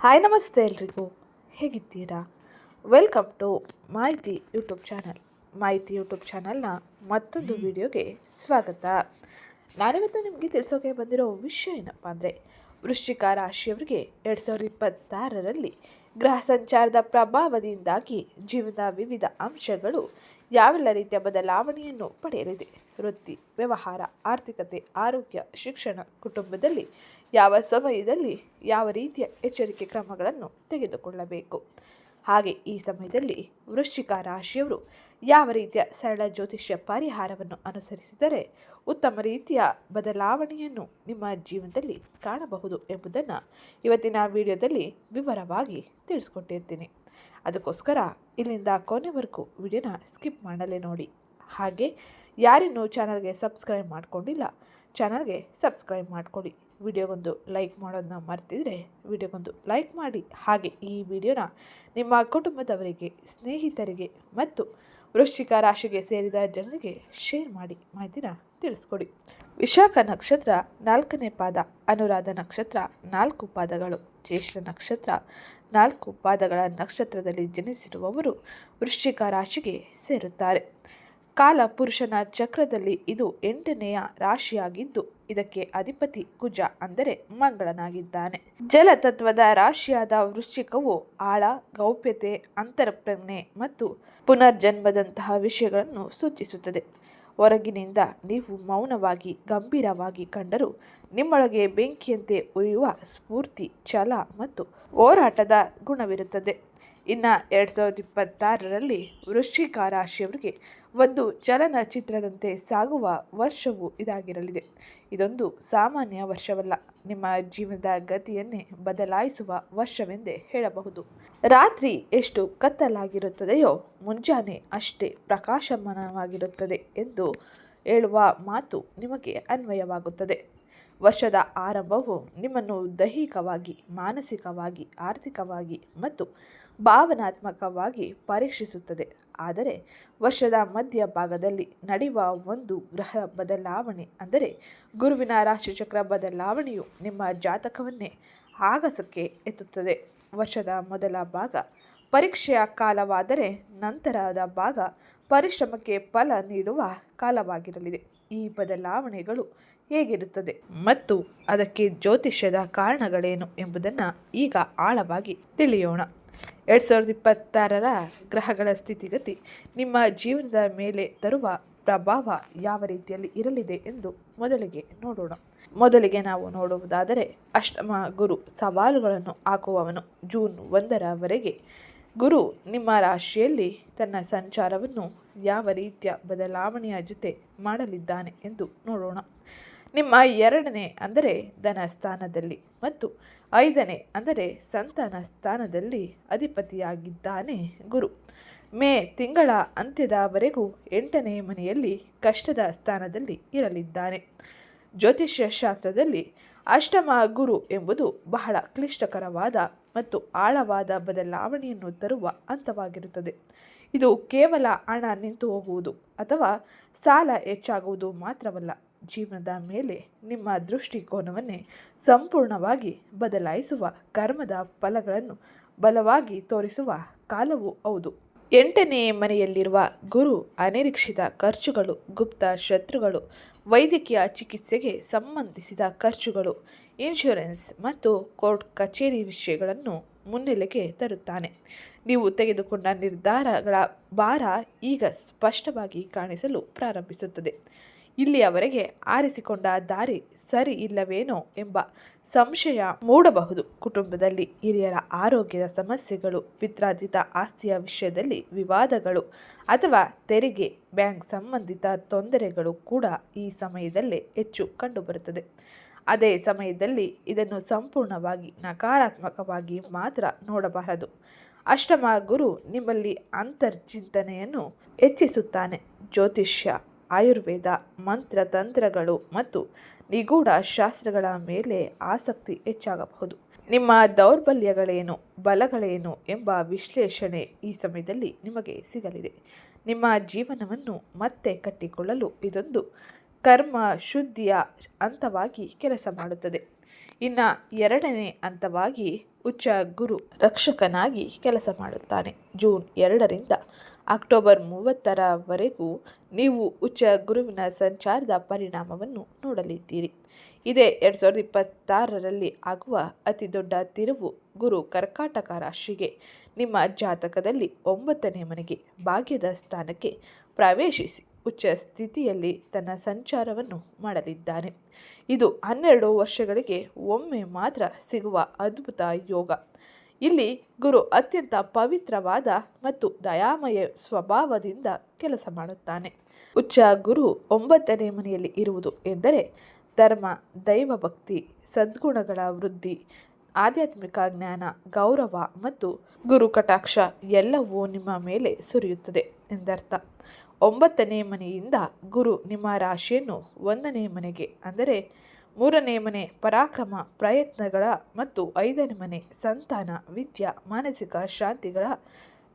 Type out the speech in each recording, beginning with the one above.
Hi ನಮಸ್ತೆ ಎಲ್ರಿಗೂ. ಹೇಗಿದ್ದೀರಾ? ವೆಲ್ಕಮ್ ಟು ಮಾಹಿತಿ ಯೂಟ್ಯೂಬ್ ಚಾನಲ್. ಮಾಹಿತಿ ಯೂಟ್ಯೂಬ್ ಚಾನಲ್ನ ಮತ್ತೊಂದು ವಿಡಿಯೋಗೆ ಸ್ವಾಗತ. ನಾನಿವತ್ತು ನಿಮಗೆ ತಿಳಿಸೋಕೆ ಬಂದಿರೋ ವಿಷಯ ಏನಪ್ಪ ಅಂದರೆ, ವೃಶ್ಚಿಕ ರಾಶಿಯವರಿಗೆ ಎರಡು ಸಾವಿರದ ಇಪ್ಪತ್ತಾರರಲ್ಲಿ ಗ್ರಹ ಸಂಚಾರದ ಪ್ರಭಾವದಿಂದಾಗಿ ಜೀವನದ ವಿವಿಧ ಅಂಶಗಳು ಯಾವೆಲ್ಲ ರೀತಿಯ ಬದಲಾವಣೆಯನ್ನು ಪಡೆಯಲಿದೆ. ವೃತ್ತಿ, ವ್ಯವಹಾರ, ಆರ್ಥಿಕತೆ, ಆರೋಗ್ಯ, ಶಿಕ್ಷಣ, ಕುಟುಂಬದಲ್ಲಿ ಯಾವ ಸಮಯದಲ್ಲಿ ಯಾವ ರೀತಿಯ ಎಚ್ಚರಿಕೆ ಕ್ರಮಗಳನ್ನು ತೆಗೆದುಕೊಳ್ಳಬೇಕು? ಹಾಗೆ ಈ ಸಮಯದಲ್ಲಿ ವೃಶ್ಚಿಕ ರಾಶಿಯವರು ಯಾವ ರೀತಿಯ ಸರಳ ಜ್ಯೋತಿಷ್ಯ ಪರಿಹಾರವನ್ನು ಅನುಸರಿಸಿದರೆ ಉತ್ತಮ ರೀತಿಯ ಬದಲಾವಣೆಯನ್ನು ನಿಮ್ಮ ಜೀವನದಲ್ಲಿ ಕಾಣಬಹುದು ಎಂಬುದನ್ನು ಇವತ್ತಿನ ವಿಡಿಯೋದಲ್ಲಿ ವಿವರವಾಗಿ ತಿಳಿಸ್ಕೊಟ್ಟಿರ್ತೀನಿ. ಅದಕ್ಕೋಸ್ಕರ ಇಲ್ಲಿಂದ ಕೊನೆವರೆಗೂ ವಿಡಿಯೋನ ಸ್ಕಿಪ್ ಮಾಡಲೇ ನೋಡಿ. ಹಾಗೆ ಯಾರಿನ್ನೂ ಚಾನಲ್ಗೆ ಸಬ್ಸ್ಕ್ರೈಬ್ ಮಾಡಿಕೊಂಡಿಲ್ಲ, ಚಾನಲ್ಗೆ ಸಬ್ಸ್ಕ್ರೈಬ್ ಮಾಡ್ಕೊಳ್ಳಿ. ವಿಡಿಯೋಗೊಂದು ಲೈಕ್ ಮಾಡೋದನ್ನ ಮರ್ತಿದ್ರೆ ವಿಡಿಯೋಗೊಂದು ಲೈಕ್ ಮಾಡಿ. ಹಾಗೆ ಈ ವಿಡಿಯೋನ ನಿಮ್ಮ ಕುಟುಂಬದವರಿಗೆ, ಸ್ನೇಹಿತರಿಗೆ ಮತ್ತು ವೃಶ್ಚಿಕ ರಾಶಿಗೆ ಸೇರಿದ ಜನರಿಗೆ ಶೇರ್ ಮಾಡಿ ಮಾಹಿತಿನ ತಿಳಿಸ್ಕೊಡಿ. ವಿಶಾಖ ನಕ್ಷತ್ರ ನಾಲ್ಕನೇ ಪಾದ, ಅನುರಾಧ ನಕ್ಷತ್ರ ನಾಲ್ಕು ಪಾದಗಳು, ಜ್ಯೇಷ್ಠ ನಕ್ಷತ್ರ ನಾಲ್ಕು ಪಾದಗಳ ನಕ್ಷತ್ರದಲ್ಲಿ ಜನಿಸಿರುವವರು ವೃಶ್ಚಿಕ ರಾಶಿಗೆ ಸೇರುತ್ತಾರೆ. ಕಾಲ ಪುರುಷನ ಚಕ್ರದಲ್ಲಿ ಇದು ಎಂಟನೆಯ ರಾಶಿಯಾಗಿದ್ದು ಇದಕ್ಕೆ ಅಧಿಪತಿ ಕುಜ ಅಂದರೆ ಮಂಗಳನಾಗಿದ್ದಾನೆ. ಜಲತತ್ವದ ರಾಶಿಯಾದ ವೃಶ್ಚಿಕವು ಆಳ, ಗೌಪ್ಯತೆ ಅಂತರಪ್ರಜ್ಞೆ ಮತ್ತು ಪುನರ್ಜನ್ಮದಂತಹ ವಿಷಯಗಳನ್ನು ಸೂಚಿಸುತ್ತದೆ. ಹೊರಗಿನಿಂದ ನೀವು ಮೌನವಾಗಿ, ಗಂಭೀರವಾಗಿ ಕಂಡರೂ ನಿಮ್ಮೊಳಗೆ ಬೆಂಕಿಯಂತೆ ಉರಿಯುವ ಸ್ಫೂರ್ತಿ, ಛಲ ಮತ್ತು ಹೋರಾಟದ ಗುಣವಿರುತ್ತದೆ. ಇನ್ನು ಎರಡು ಸಾವಿರದ ಇಪ್ಪತ್ತಾರರಲ್ಲಿ ವೃಶ್ಚಿಕ ರಾಶಿಯವರಿಗೆ ಒಂದು ಚಲನಚಿತ್ರದಂತೆ ಸಾಗುವ ವರ್ಷವು ಇದಾಗಿರಲಿದೆ. ಇದೊಂದು ಸಾಮಾನ್ಯ ವರ್ಷವಲ್ಲ. ನಿಮ್ಮ ಜೀವನದ ಗತಿಯನ್ನೇ ಬದಲಾಯಿಸುವ ವರ್ಷವೆಂದೇ ಹೇಳಬಹುದು. ರಾತ್ರಿ ಎಷ್ಟು ಕತ್ತಲಾಗಿರುತ್ತದೆಯೋ ಮುಂಜಾನೆ ಅಷ್ಟೇ ಪ್ರಕಾಶಮಾನವಾಗಿರುತ್ತದೆ ಎಂದು ಹೇಳುವ ಮಾತು ನಿಮಗೆ ಅನ್ವಯವಾಗುತ್ತದೆ. ವರ್ಷದ ಆರಂಭವು ನಿಮ್ಮನ್ನು ದೈಹಿಕವಾಗಿ, ಮಾನಸಿಕವಾಗಿ, ಆರ್ಥಿಕವಾಗಿ ಮತ್ತು ಭಾವನಾತ್ಮಕವಾಗಿ ಪರೀಕ್ಷಿಸುತ್ತದೆ. ಆದರೆ ವರ್ಷದ ಮಧ್ಯಭಾಗದಲ್ಲಿ ನಡೆಯುವ ಒಂದು ಗ್ರಹ ಬದಲಾವಣೆ ಅಂದರೆ ಗುರುವಿನ ರಾಶಿಚಕ್ರ ಬದಲಾವಣೆಯು ನಿಮ್ಮ ಜಾತಕವನ್ನೇ ಆಗಸಕ್ಕೆ ಎತ್ತುತ್ತದೆ. ವರ್ಷದ ಮೊದಲ ಭಾಗ ಪರೀಕ್ಷೆಯ ಕಾಲವಾದರೆ ನಂತರದ ಭಾಗ ಪರಿಶ್ರಮಕ್ಕೆ ಫಲ ನೀಡುವ ಕಾಲವಾಗಿರಲಿದೆ. ಈ ಬದಲಾವಣೆಗಳು ಹೇಗಿರುತ್ತದೆ ಮತ್ತು ಅದಕ್ಕೆ ಜ್ಯೋತಿಷ್ಯದ ಕಾರಣಗಳೇನು ಎಂಬುದನ್ನು ಈಗ ಆಳವಾಗಿ ತಿಳಿಯೋಣ. ಎರಡು ಸಾವಿರದ ಇಪ್ಪತ್ತಾರರ ಗ್ರಹಗಳ ಸ್ಥಿತಿಗತಿ ನಿಮ್ಮ ಜೀವನದ ಮೇಲೆ ತರುವ ಪ್ರಭಾವ ಯಾವ ರೀತಿಯಲ್ಲಿ ಇರಲಿದೆ ಎಂದು ಮೊದಲಿಗೆ ನೋಡೋಣ. ಮೊದಲಿಗೆ ನಾವು ನೋಡುವುದಾದರೆ ಅಷ್ಟಮ ಗುರು ಸವಾಲುಗಳನ್ನು ಹಾಕುವವನು ಜೂನ್ ಒಂದರವರೆಗೆ ಗುರು, ನಿಮ್ಮ ರಾಶಿಯಲ್ಲಿ ತನ್ನ ಸಂಚಾರವನ್ನು ಯಾವ ರೀತಿಯ ಬದಲಾವಣೆಯ ಜೊತೆ ಮಾಡಲಿದ್ದಾನೆ ಎಂದು ನೋಡೋಣ. ನಿಮ್ಮ ಎರಡನೇ ಅಂದರೆ ಧನ ಸ್ಥಾನದಲ್ಲಿ ಮತ್ತು ಐದನೇ ಅಂದರೆ ಸಂತಾನ ಸ್ಥಾನದಲ್ಲಿ ಅಧಿಪತಿಯಾಗಿದ್ದಾನೆ ಗುರು. ಮೇ ತಿಂಗಳ ಅಂತ್ಯದವರೆಗೂ ಎಂಟನೇ ಮನೆಯಲ್ಲಿ ಕಷ್ಟದ ಸ್ಥಾನದಲ್ಲಿ ಇರಲಿದ್ದಾನೆ. ಜ್ಯೋತಿಷ್ಯ ಶಾಸ್ತ್ರದಲ್ಲಿ ಅಷ್ಟಮ ಗುರು ಎಂಬುದು ಬಹಳ ಕ್ಲಿಷ್ಟಕರವಾದ ಮತ್ತು ಆಳವಾದ ಬದಲಾವಣೆಯನ್ನು ತರುವ ಹಂತವಾಗಿರುತ್ತದೆ. ಇದು ಕೇವಲ ಹಣ ನಿಂತು ಹೋಗುವುದು ಅಥವಾ ಸಾಲ ಹೆಚ್ಚಾಗುವುದು ಮಾತ್ರವಲ್ಲ. ಜೀವನದ ಮೇಲೆ ನಿಮ್ಮ ದೃಷ್ಟಿಕೋನವನ್ನೇ ಸಂಪೂರ್ಣವಾಗಿ ಬದಲಾಯಿಸುವ ಕರ್ಮದ ಫಲಗಳನ್ನು ಬಲವಾಗಿ ತೋರಿಸುವ ಕಾಲವೂ ಹೌದು. ಎಂಟನೇ ಮನೆಯಲ್ಲಿರುವ ಗುರು ಅನಿರೀಕ್ಷಿತ ಖರ್ಚುಗಳು, ಗುಪ್ತ ಶತ್ರುಗಳು, ವೈದ್ಯಕೀಯ ಚಿಕಿತ್ಸೆಗೆ ಸಂಬಂಧಿಸಿದ ಖರ್ಚುಗಳು ಇನ್ಶೂರೆನ್ಸ್ ಮತ್ತು ಕೋರ್ಟ್ ಕಚೇರಿ ವಿಷಯಗಳನ್ನು ಮುನ್ನೆಲೆಗೆ ತರುತ್ತಾನೆ. ನೀವು ತೆಗೆದುಕೊಂಡ ನಿರ್ಧಾರಗಳ ಭಾರ ಈಗ ಸ್ಪಷ್ಟವಾಗಿ ಕಾಣಿಸಲು ಪ್ರಾರಂಭಿಸುತ್ತದೆ. ಇಲ್ಲಿಯವರೆಗೆ ಆರಿಸಿಕೊಂಡ ದಾರಿ ಸರಿ ಇಲ್ಲವೇನೋ ಎಂಬ ಸಂಶಯ ಮೂಡಬಹುದು. ಕುಟುಂಬದಲ್ಲಿ ಹಿರಿಯರ ಆರೋಗ್ಯದ ಸಮಸ್ಯೆಗಳು, ಪಿತ್ರಾರ್ಜಿತ ಆಸ್ತಿಯ ವಿಷಯದಲ್ಲಿ ವಿವಾದಗಳು ಅಥವಾ ತೆರಿಗೆ, ಬ್ಯಾಂಕ್ ಸಂಬಂಧಿತ ತೊಂದರೆಗಳು ಕೂಡ ಈ ಸಮಯದಲ್ಲೇ ಹೆಚ್ಚು ಕಂಡುಬರುತ್ತದೆ. ಅದೇ ಸಮಯದಲ್ಲಿ ಇದನ್ನು ಸಂಪೂರ್ಣವಾಗಿ ನಕಾರಾತ್ಮಕವಾಗಿ ಮಾತ್ರ ನೋಡಬಾರದು. ಅಷ್ಟಮ ಗುರು ನಿಮ್ಮಲ್ಲಿ ಅಂತರ್ಚಿಂತನೆಯನ್ನು ಹೆಚ್ಚಿಸುತ್ತಾನೆ. ಜ್ಯೋತಿಷ್ಯ ಆಯುರ್ವೇದ ಮಂತ್ರ ತಂತ್ರಗಳು ಮತ್ತು ನಿಗೂಢ ಶಾಸ್ತ್ರಗಳ ಮೇಲೆ ಆಸಕ್ತಿ ಹೆಚ್ಚಾಗಬಹುದು. ನಿಮ್ಮ ದೌರ್ಬಲ್ಯಗಳೇನು, ಬಲಗಳೇನು ಎಂಬ ವಿಶ್ಲೇಷಣೆ ಈ ಸಮಯದಲ್ಲಿ ನಿಮಗೆ ಸಿಗಲಿದೆ. ನಿಮ್ಮ ಜೀವನವನ್ನು ಮತ್ತೆ ಕಟ್ಟಿಕೊಳ್ಳಲು ಇದೊಂದು ಕರ್ಮ ಶುದ್ಧಿಯ ಹಂತವಾಗಿ ಕೆಲಸ ಮಾಡುತ್ತದೆ. ಇನ್ನು ಎರಡನೇ ಹಂತವಾಗಿ ಉಚ್ಚ ಗುರು ರಕ್ಷಕನಾಗಿ ಕೆಲಸ ಮಾಡುತ್ತಾನೆ. ಜೂನ್ ಎರಡರಿಂದ ಅಕ್ಟೋಬರ್ ಮೂವತ್ತರವರೆಗೂ ನೀವು ಉಚ್ಚ ಗುರುವಿನ ಸಂಚಾರದ ಪರಿಣಾಮವನ್ನು ನೋಡಲಿದ್ದೀರಿ. ಇದೇ ಎರಡು ಸಾವಿರದ ಇಪ್ಪತ್ತಾರರಲ್ಲಿ ಆಗುವ ಅತಿ ದೊಡ್ಡ ತಿರುವು ಗುರು ಕರ್ಕಾಟಕ ರಾಶಿಗೆ. ನಿಮ್ಮ ಜಾತಕದಲ್ಲಿ ಒಂಬತ್ತನೇ ಮನೆಗೆ ಭಾಗ್ಯದ ಸ್ಥಾನಕ್ಕೆ ಪ್ರವೇಶಿಸಿ ಉಚ್ಚ ಸ್ಥಿತಿಯಲ್ಲಿ ತನ್ನ ಸಂಚಾರವನ್ನು ಮಾಡಲಿದ್ದಾನೆ. ಇದು ಹನ್ನೆರಡು ವರ್ಷಗಳಿಗೆ ಒಮ್ಮೆ ಮಾತ್ರ ಸಿಗುವ ಅದ್ಭುತ ಯೋಗ. ಇಲ್ಲಿ ಗುರು ಅತ್ಯಂತ ಪವಿತ್ರವಾದ ಮತ್ತು ದಯಾಮಯ ಸ್ವಭಾವದಿಂದ ಕೆಲಸ ಮಾಡುತ್ತಾನೆ. ಉಚ್ಚ ಗುರು ಒಂಬತ್ತನೇ ಮನೆಯಲ್ಲಿ ಇರುವುದು ಎಂದರೆ ಧರ್ಮ, ದೈವ ಭಕ್ತಿ, ಸದ್ಗುಣಗಳ ವೃದ್ಧಿ, ಆಧ್ಯಾತ್ಮಿಕ ಜ್ಞಾನ, ಗೌರವ ಮತ್ತು ಗುರು ಕಟಾಕ್ಷ ಎಲ್ಲವೂ ನಿಮ್ಮ ಮೇಲೆ ಸುರಿಯುತ್ತದೆ ಎಂದರ್ಥ. ಒಂಬತ್ತನೇ ಮನೆಯಿಂದ ಗುರು ನಿಮ್ಮ ರಾಶಿಯನ್ನು ಒಂದನೇ ಮನೆಗೆ ಅಂದರೆ ಮೂರನೇ ಮನೆ ಪರಾಕ್ರಮ, ಪ್ರಯತ್ನಗಳ ಮತ್ತು ಐದನೇ ಮನೆ ಸಂತಾನ, ವಿದ್ಯಾ, ಮಾನಸಿಕ ಶಾಂತಿಗಳ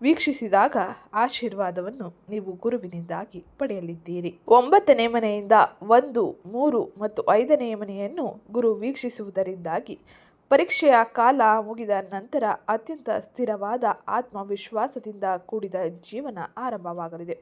ವೀಕ್ಷಿಸಿದಾಗ ಆಶೀರ್ವಾದವನ್ನು ನೀವು ಗುರುವಿನಿಂದಾಗಿ ಪಡೆಯಲಿದ್ದೀರಿ. ಒಂಬತ್ತನೇ ಮನೆಯಿಂದ ಒಂದು, ಮೂರು ಮತ್ತು ಐದನೇ ಮನೆಯನ್ನು ಗುರು ವೀಕ್ಷಿಸುವುದರಿಂದಾಗಿ ಪರೀಕ್ಷೆಯ ಕಾಲ ಮುಗಿದ ನಂತರ ಅತ್ಯಂತ ಸ್ಥಿರವಾದ ಆತ್ಮವಿಶ್ವಾಸದಿಂದ ಕೂಡಿದ ಜೀವನ ಆರಂಭವಾಗಲಿದೆ.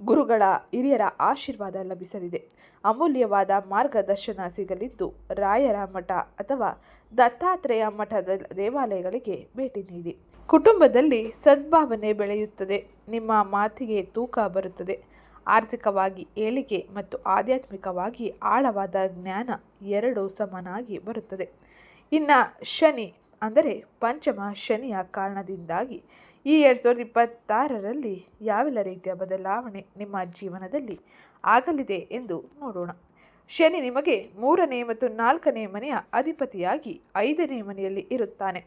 ಗುರುಗಳ ಹಿರಿಯರ ಆಶೀರ್ವಾದ ಲಭಿಸಲಿದೆ. ಅಮೂಲ್ಯವಾದ ಮಾರ್ಗದರ್ಶನ ಸಿಗಲಿದ್ದು ರಾಯರ ಮಠ ಅಥವಾ ದತ್ತಾತ್ರೇಯ ಮಠದ ದೇವಾಲಯಗಳಿಗೆ ಭೇಟಿ ನೀಡಿ. ಕುಟುಂಬದಲ್ಲಿ ಸದ್ಭಾವನೆ ಬೆಳೆಯುತ್ತದೆ. ನಿಮ್ಮ ಮಾತಿಗೆ ತೂಕ ಬರುತ್ತದೆ. ಆರ್ಥಿಕವಾಗಿ ಏಳಿಗೆ ಮತ್ತು ಆಧ್ಯಾತ್ಮಿಕವಾಗಿ ಆಳವಾದ ಜ್ಞಾನ ಎರಡು ಸಮನಾಗಿ ಬರುತ್ತದೆ. ಇನ್ನು ಶನಿ ಅಂದರೆ ಪಂಚಮ ಶನಿಯ ಕಾರಣದಿಂದಾಗಿ ಈ ಎರಡು ಸಾವಿರದ ಇಪ್ಪತ್ತಾರರಲ್ಲಿ ಯಾವೆಲ್ಲ ರೀತಿಯ ಬದಲಾವಣೆ ನಿಮ್ಮ ಜೀವನದಲ್ಲಿ ಆಗಲಿದೆ ಎಂದು ನೋಡೋಣ. ಶನಿ ನಿಮಗೆ ಮೂರನೇ ಮತ್ತು ನಾಲ್ಕನೇ ಮನೆಯ ಅಧಿಪತಿಯಾಗಿ ಐದನೇ ಮನೆಯಲ್ಲಿ ಇರುತ್ತಾನೆ.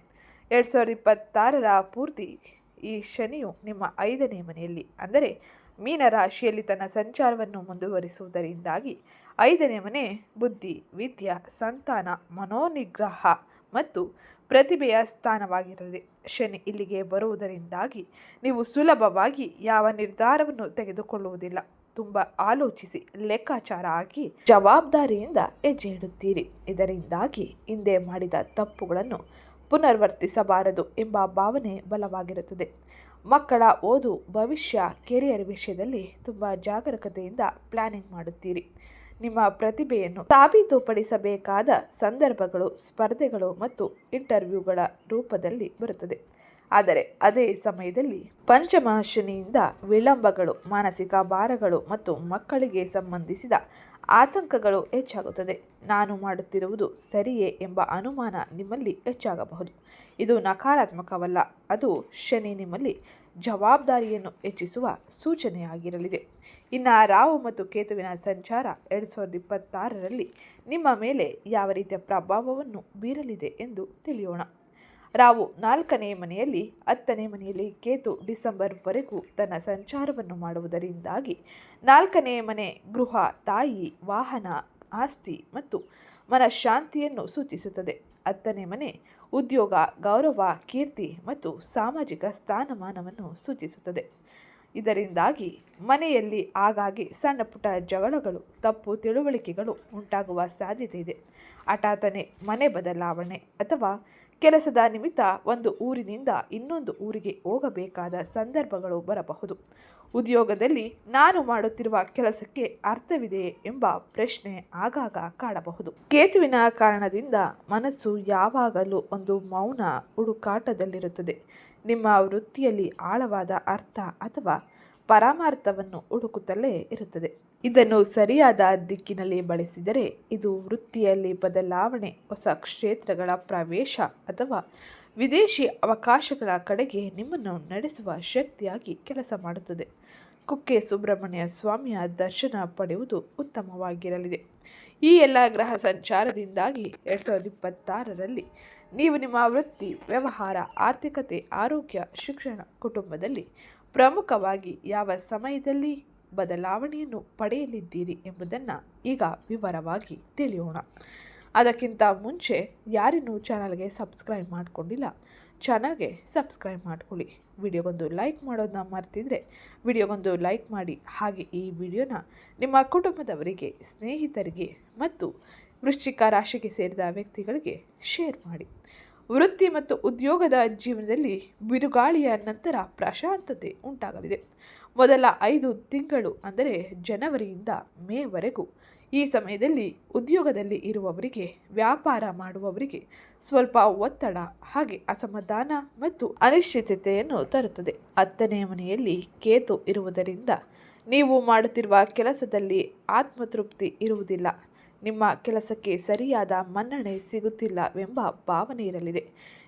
ಎರಡು ಸಾವಿರದ ಇಪ್ಪತ್ತಾರರ ಪೂರ್ತಿ ಈ ಶನಿಯು ನಿಮ್ಮ ಐದನೇ ಮನೆಯಲ್ಲಿ, ಅಂದರೆ ಮೀನ ರಾಶಿಯಲ್ಲಿ ತನ್ನ ಸಂಚಾರವನ್ನು ಮುಂದುವರಿಸುವುದರಿಂದಾಗಿ ಐದನೇ ಮನೆ, ಬುದ್ಧಿ, ವಿದ್ಯಾ, ಸಂತಾನ, ಮನೋನಿಗ್ರಹ ಮತ್ತು ಪ್ರತಿಭೆಯ ಸ್ಥಾನವಾಗಿರಲಿದೆ ಶನಿ ಇಲ್ಲಿಗೆ ಬರುವುದರಿಂದಾಗಿ ನೀವು ಸುಲಭವಾಗಿ ಯಾವ ನಿರ್ಧಾರವನ್ನು ತೆಗೆದುಕೊಳ್ಳುವುದಿಲ್ಲ. ತುಂಬ ಆಲೋಚಿಸಿ ಲೆಕ್ಕಾಚಾರ ಹಾಕಿ ಜವಾಬ್ದಾರಿಯಿಂದ ಹೆಜ್ಜೆ ಇಡುತ್ತೀರಿ ಇದರಿಂದಾಗಿ ಹಿಂದೆ ಮಾಡಿದ ತಪ್ಪುಗಳನ್ನು ಪುನರ್ವರ್ತಿಸಬಾರದು ಎಂಬ ಭಾವನೆ ಬಲವಾಗಿರುತ್ತದೆ. ಮಕ್ಕಳ ಓದು, ಭವಿಷ್ಯ, ಕೆರಿಯರ್ ವಿಷಯದಲ್ಲಿ ತುಂಬ ಜಾಗರೂಕತೆಯಿಂದ ಪ್ಲಾನಿಂಗ್ ಮಾಡುತ್ತೀರಿ. ನಿಮ್ಮ ಪ್ರತಿಭೆಯನ್ನು ಸಾಬೀತುಪಡಿಸಬೇಕಾದ ಸಂದರ್ಭಗಳು, ಸ್ಪರ್ಧೆಗಳು ಮತ್ತು ಇಂಟರ್ವ್ಯೂಗಳ ರೂಪದಲ್ಲಿ ಬರುತ್ತದೆ. ಆದರೆ ಅದೇ ಸಮಯದಲ್ಲಿ ಪಂಚಮ ಶನಿಯಿಂದ ವಿಳಂಬಗಳು, ಮಾನಸಿಕ ಭಾರಗಳು ಮತ್ತು ಮಕ್ಕಳಿಗೆ ಸಂಬಂಧಿಸಿದ ಆತಂಕಗಳು ಹೆಚ್ಚಾಗುತ್ತದೆ. ನಾನು ಮಾಡುತ್ತಿರುವುದು ಸರಿಯೇ ಎಂಬ ಅನುಮಾನ ನಿಮ್ಮಲ್ಲಿ ಹೆಚ್ಚಾಗಬಹುದು. ಇದು ನಕಾರಾತ್ಮಕವಲ್ಲ, ಅದು ಶನಿ ನಿಮ್ಮಲ್ಲಿ ಜವಾಬ್ದಾರಿಯನ್ನು ಹೆಚ್ಚಿಸುವ ಸೂಚನೆಯಾಗಿರಲಿದೆ. ಇನ್ನು ರಾಹು ಮತ್ತು ಕೇತುವಿನ ಸಂಚಾರ ಎರಡು ಸಾವಿರದ ಇಪ್ಪತ್ತಾರರಲ್ಲಿ ನಿಮ್ಮ ಮೇಲೆ ಯಾವ ರೀತಿಯ ಪ್ರಭಾವವನ್ನು ಬೀರಲಿದೆ ಎಂದು ತಿಳಿಯೋಣ. ರಾವು ನಾಲ್ಕನೇ ಮನೆಯಲ್ಲಿ, ಹತ್ತನೇ ಮನೆಯಲ್ಲಿ ಕೇತು ಡಿಸೆಂಬರ್ವರೆಗೂ ತನ್ನ ಸಂಚಾರವನ್ನು ಮಾಡುವುದರಿಂದಾಗಿ ನಾಲ್ಕನೇ ಮನೆ, ಗೃಹ, ತಾಯಿ, ವಾಹನ, ಆಸ್ತಿ ಮತ್ತು ಮನಃಶಾಂತಿಯನ್ನು ಸೂಚಿಸುತ್ತದೆ. ಹತ್ತನೇ ಮನೆ, ಉದ್ಯೋಗ, ಗೌರವ, ಕೀರ್ತಿ ಮತ್ತು ಸಾಮಾಜಿಕ ಸ್ಥಾನಮಾನವನ್ನು ಸೂಚಿಸುತ್ತದೆ. ಇದರಿಂದಾಗಿ ಮನೆಯಲ್ಲಿ ಆಗಾಗ್ಗೆ ಸಣ್ಣ ಪುಟ್ಟ ಜಗಳಗಳು, ತಪ್ಪು ತಿಳುವಳಿಕೆಗಳು ಉಂಟಾಗುವ ಸಾಧ್ಯತೆ ಇದೆ. ಹಠಾತನೆ ಮನೆ ಬದಲಾವಣೆ ಅಥವಾ ಕೆಲಸದ ನಿಮಿತ್ತ ಒಂದು ಊರಿನಿಂದ ಇನ್ನೊಂದು ಊರಿಗೆ ಹೋಗಬೇಕಾದ ಸಂದರ್ಭಗಳು ಬರಬಹುದು. ಉದ್ಯೋಗದಲ್ಲಿ ನಾನು ಮಾಡುತ್ತಿರುವ ಕೆಲಸಕ್ಕೆ ಅರ್ಥವಿದೆಯೇ ಎಂಬ ಪ್ರಶ್ನೆ ಆಗಾಗ ಕಾಡಬಹುದು ಕೇತುವಿನ ಕಾರಣದಿಂದ ಮನಸ್ಸು ಯಾವಾಗಲೂ ಒಂದು ಮೌನ ಹುಡುಕಾಟದಲ್ಲಿರುತ್ತದೆ. ನಿಮ್ಮ ವೃತ್ತಿಯಲ್ಲಿ ಆಳವಾದ ಅರ್ಥ ಅಥವಾ ಪರಮಾರ್ಥವನ್ನು ಹುಡುಕುತ್ತಲೇ ಇರುತ್ತದೆ. ಇದನ್ನು ಸರಿಯಾದ ದಿಕ್ಕಿನಲ್ಲಿ ಬಳಸಿದರೆ ಇದು ವೃತ್ತಿಯಲ್ಲಿ ಬದಲಾವಣೆ, ಹೊಸ ಕ್ಷೇತ್ರಗಳ ಪ್ರವೇಶ ಅಥವಾ ವಿದೇಶಿ ಅವಕಾಶಗಳ ಕಡೆಗೆ ನಿಮ್ಮನ್ನು ನಡೆಸುವ ಶಕ್ತಿಯಾಗಿ ಕೆಲಸ ಮಾಡುತ್ತದೆ. ಕುಕ್ಕೆ ಸುಬ್ರಹ್ಮಣ್ಯ ಸ್ವಾಮಿಯ ದರ್ಶನ ಪಡೆಯುವುದು ಉತ್ತಮವಾಗಿರಲಿದೆ. ಈ ಎಲ್ಲ ಗ್ರಹ ಸಂಚಾರದಿಂದಾಗಿ ಎರಡು ಸಾವಿರದ ಇಪ್ಪತ್ತಾರರಲ್ಲಿ ನೀವು ನಿಮ್ಮ ವೃತ್ತಿ, ವ್ಯವಹಾರ, ಆರ್ಥಿಕತೆ, ಆರೋಗ್ಯ, ಶಿಕ್ಷಣ ಕುಟುಂಬದಲ್ಲಿ ಪ್ರಮುಖವಾಗಿ ಯಾವ ಸಮಯದಲ್ಲಿ ಬದಲಾವಣೆಯನ್ನು ಪಡೆಯಲಿದ್ದೀರಿ ಎಂಬುದನ್ನು ಈಗ ವಿವರವಾಗಿ ತಿಳಿಯೋಣ. ಅದಕ್ಕಿಂತ ಮುಂಚೆ ಯಾರಿನ್ನೂ ಚಾನಲ್ಗೆ ಸಬ್ಸ್ಕ್ರೈಬ್ ಮಾಡಿಕೊಂಡಿಲ್ಲ, ಚಾನಲ್ಗೆ ಸಬ್ಸ್ಕ್ರೈಬ್ ಮಾಡ್ಕೊಳ್ಳಿ. ವಿಡಿಯೋಗೊಂದು ಲೈಕ್ ಮಾಡೋದನ್ನ ಮರ್ತಿದ್ರೆ ವಿಡಿಯೋಗೊಂದು ಲೈಕ್ ಮಾಡಿ. ಹಾಗೆ ಈ ವಿಡಿಯೋನ ನಿಮ್ಮ ಕುಟುಂಬದವರಿಗೆ, ಸ್ನೇಹಿತರಿಗೆ ಮತ್ತು ವೃಶ್ಚಿಕ ರಾಶಿಗೆ ಸೇರಿದ ವ್ಯಕ್ತಿಗಳಿಗೆ ಶೇರ್ ಮಾಡಿ. ವೃತ್ತಿ ಮತ್ತು ಉದ್ಯೋಗದ ಜೀವನದಲ್ಲಿ ಬಿರುಗಾಳಿಯ ನಂತರ ಪ್ರಶಾಂತತೆ ಉಂಟಾಗಲಿದೆ. ಮೊದಲ ಐದು ತಿಂಗಳು, ಅಂದರೆ ಜನವರಿಯಿಂದ ಮೇವರೆಗೂ, ಈ ಸಮಯದಲ್ಲಿ ಉದ್ಯೋಗದಲ್ಲಿ ಇರುವವರಿಗೆ, ವ್ಯಾಪಾರ ಮಾಡುವವರಿಗೆ ಸ್ವಲ್ಪ ಒತ್ತಡ ಹಾಗೆ ಅಸಮಾಧಾನ ಮತ್ತು ಅನಿಶ್ಚಿತತೆಯನ್ನು ತರುತ್ತದೆ. ಹತ್ತನೇ ಮನೆಯಲ್ಲಿ ಕೇತು ಇರುವುದರಿಂದ ನೀವು ಮಾಡುತ್ತಿರುವ ಕೆಲಸದಲ್ಲಿ ಆತ್ಮತೃಪ್ತಿ ಇರುವುದಿಲ್ಲ. ನಿಮ್ಮ ಕೆಲಸಕ್ಕೆ ಸರಿಯಾದ ಮನ್ನಣೆ ಸಿಗುತ್ತಿಲ್ಲವೆಂಬ ಭಾವನೆ ಇರಲಿದೆ.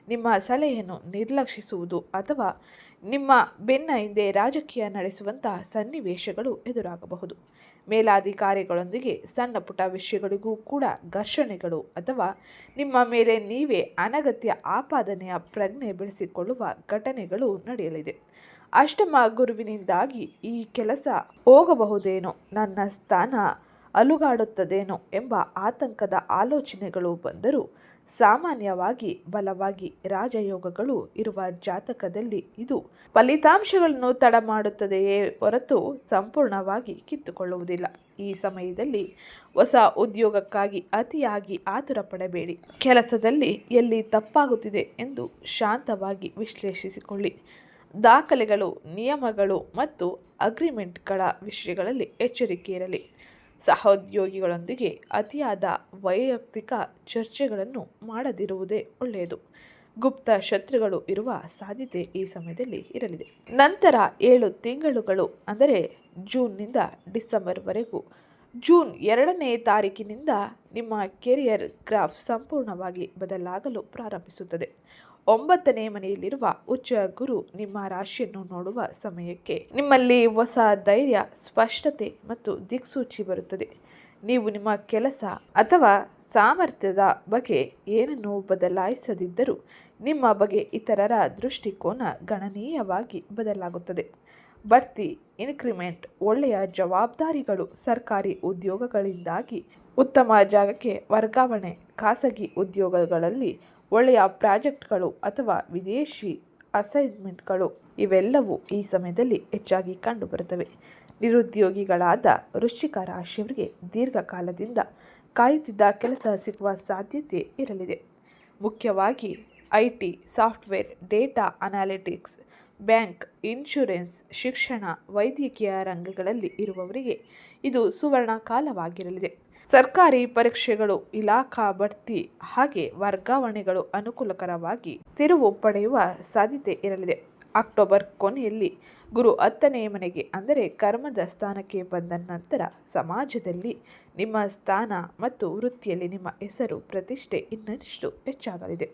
ನಿಮ್ಮ ಸಲಹೆಯನ್ನು ನಿರ್ಲಕ್ಷಿಸುವುದು ಅಥವಾ ನಿಮ್ಮ ಬೆನ್ನ ಹಿಂದೆ ರಾಜಕೀಯ ನಡೆಸುವಂಥ ಸನ್ನಿವೇಶಗಳು ಎದುರಾಗಬಹುದು. ಮೇಲಾಧಿಕಾರಿಗಳೊಂದಿಗೆ ಸಣ್ಣ ಪುಟ್ಟ ವಿಷಯಗಳಿಗೂ ಕೂಡ ಘರ್ಷಣೆಗಳು ಅಥವಾ ನಿಮ್ಮ ಮೇಲೆ ನೀವೇ ಅನಗತ್ಯ ಆಪಾದನೆಯ ಪ್ರಜ್ಞೆ ಬೆಳೆಸಿಕೊಳ್ಳುವ ಘಟನೆಗಳು ನಡೆಯಲಿದೆ. ಅಷ್ಟಮ ಗುರುವಿನಿಂದಾಗಿ ಈ ಕೆಲಸ ಹೋಗಬಹುದೇನೋ, ನನ್ನ ಸ್ಥಾನ ಅಲುಗಾಡುತ್ತದೇನೋ ಎಂಬ ಆತಂಕದ ಆಲೋಚನೆಗಳು ಬಂದರೂ ಸಾಮಾನ್ಯವಾಗಿ ಬಲವಾಗಿ ರಾಜಯೋಗಗಳು ಇರುವ ಜಾತಕದಲ್ಲಿ ಇದು ಫಲಿತಾಂಶಗಳನ್ನು ತಡ ಮಾಡುತ್ತದೆಯೇ ಹೊರತು ಸಂಪೂರ್ಣವಾಗಿ ಕಿತ್ತುಕೊಳ್ಳುವುದಿಲ್ಲ. ಈ ಸಮಯದಲ್ಲಿ ಹೊಸ ಉದ್ಯೋಗಕ್ಕಾಗಿ ಅತಿಯಾಗಿ ಆತುರ ಪಡಬೇಡಿ. ಕೆಲಸದಲ್ಲಿ ಎಲ್ಲಿ ತಪ್ಪಾಗುತ್ತಿದೆ ಎಂದು ಶಾಂತವಾಗಿ ವಿಶ್ಲೇಷಿಸಿಕೊಳ್ಳಿ. ದಾಖಲೆಗಳು, ನಿಯಮಗಳು ಮತ್ತು ಅಗ್ರಿಮೆಂಟ್ಗಳ ವಿಷಯಗಳಲ್ಲಿ ಎಚ್ಚರಿಕೆ ಇರಲಿ. ಸಹೋದ್ಯೋಗಿಗಳೊಂದಿಗೆ ಅತಿಯಾದ ವೈಯಕ್ತಿಕ ಚರ್ಚೆಗಳನ್ನು ಮಾಡದಿರುವುದೇ ಒಳ್ಳೆಯದು. ಗುಪ್ತ ಶತ್ರುಗಳು ಇರುವ ಸಾಧ್ಯತೆ ಈ ಸಮಯದಲ್ಲಿ ಇರಲಿದೆ. ನಂತರ ಏಳು ತಿಂಗಳುಗಳು, ಅಂದರೆ ಜೂನ್ನಿಂದ ಡಿಸೆಂಬರ್ವರೆಗೂ. ಜೂನ್ ಎರಡನೇ ತಾರೀಕಿನಿಂದ ನಿಮ್ಮ ಕೆರಿಯರ್ ಗ್ರಾಫ್ ಸಂಪೂರ್ಣವಾಗಿ ಬದಲಾಗಲು ಪ್ರಾರಂಭಿಸುತ್ತದೆ. ಒಂಬತ್ತನೇ ಮನೆಯಲ್ಲಿರುವ ಉಚ್ಚ ಗುರು ನಿಮ್ಮ ರಾಶಿಯನ್ನು ನೋಡುವ ಸಮಯಕ್ಕೆ ನಿಮ್ಮಲ್ಲಿ ಹೊಸ ಧೈರ್ಯ, ಸ್ಪಷ್ಟತೆ ಮತ್ತು ದಿಕ್ಸೂಚಿ ಬರುತ್ತದೆ. ನೀವು ನಿಮ್ಮ ಕೆಲಸ ಅಥವಾ ಸಾಮರ್ಥ್ಯದ ಬಗ್ಗೆ ಏನನ್ನು ಬದಲಾಯಿಸದಿದ್ದರೂ ನಿಮ್ಮ ಬಗ್ಗೆ ಇತರರ ದೃಷ್ಟಿಕೋನ ಗಣನೀಯವಾಗಿ ಬದಲಾಗುತ್ತದೆ. ಬಡ್ತಿ, ಇನ್ಕ್ರಿಮೆಂಟ್, ಒಳ್ಳೆಯ ಜವಾಬ್ದಾರಿಗಳು ಸರ್ಕಾರಿ ಉದ್ಯೋಗಗಳಿಂದಾಗಿ ಉತ್ತಮ ಜಾಗಕ್ಕೆ ವರ್ಗಾವಣೆ, ಖಾಸಗಿ ಉದ್ಯೋಗಗಳಲ್ಲಿ ಒಳ್ಳೆಯ ಪ್ರಾಜೆಕ್ಟ್ಗಳು ಅಥವಾ ವಿದೇಶಿ ಅಸೈನ್ಮೆಂಟ್ಗಳು ಇವೆಲ್ಲವೂ ಈ ಸಮಯದಲ್ಲಿ ಹೆಚ್ಚಾಗಿ ಕಂಡುಬರುತ್ತವೆ. ನಿರುದ್ಯೋಗಿಗಳಾದ ವೃಶ್ಚಿಕ ರಾಶಿಯವರಿಗೆ ದೀರ್ಘಕಾಲದಿಂದ ಕಾಯುತ್ತಿದ್ದ ಕೆಲಸ ಸಿಗುವ ಸಾಧ್ಯತೆ ಇರಲಿದೆ. ಮುಖ್ಯವಾಗಿ I T software, data analytics, bank, insurance, ಶಿಕ್ಷಣ, ವೈದ್ಯಕೀಯ ರಂಗಗಳಲ್ಲಿ ಇರುವವರಿಗೆ ಇದು ಸುವರ್ಣ ಕಾಲವಾಗಿರಲಿದೆ ಸರ್ಕಾರಿ ಪರೀಕ್ಷೆಗಳು, ಇಲಾಖಾ ಬಡ್ತಿ ಹಾಗೆ ವರ್ಗಾವಣೆಗಳು ಅನುಕೂಲಕರವಾಗಿ ತಿರುವು ಪಡೆಯುವ ಸಾಧ್ಯತೆ ಇರಲಿದೆ. ಅಕ್ಟೋಬರ್ ಕೊನೆಯಲ್ಲಿ ಗುರು ಹತ್ತನೇ ಮನೆಗೆ, ಅಂದರೆ ಕರ್ಮದ ಸ್ಥಾನಕ್ಕೆ ಬಂದ ನಂತರ ಸಮಾಜದಲ್ಲಿ ನಿಮ್ಮ ಸ್ಥಾನ ಮತ್ತು ವೃತ್ತಿಯಲ್ಲಿ ನಿಮ್ಮ ಹೆಸರು, ಪ್ರತಿಷ್ಠೆ ಇನ್ನಷ್ಟು ಹೆಚ್ಚಾಗಲಿದೆ.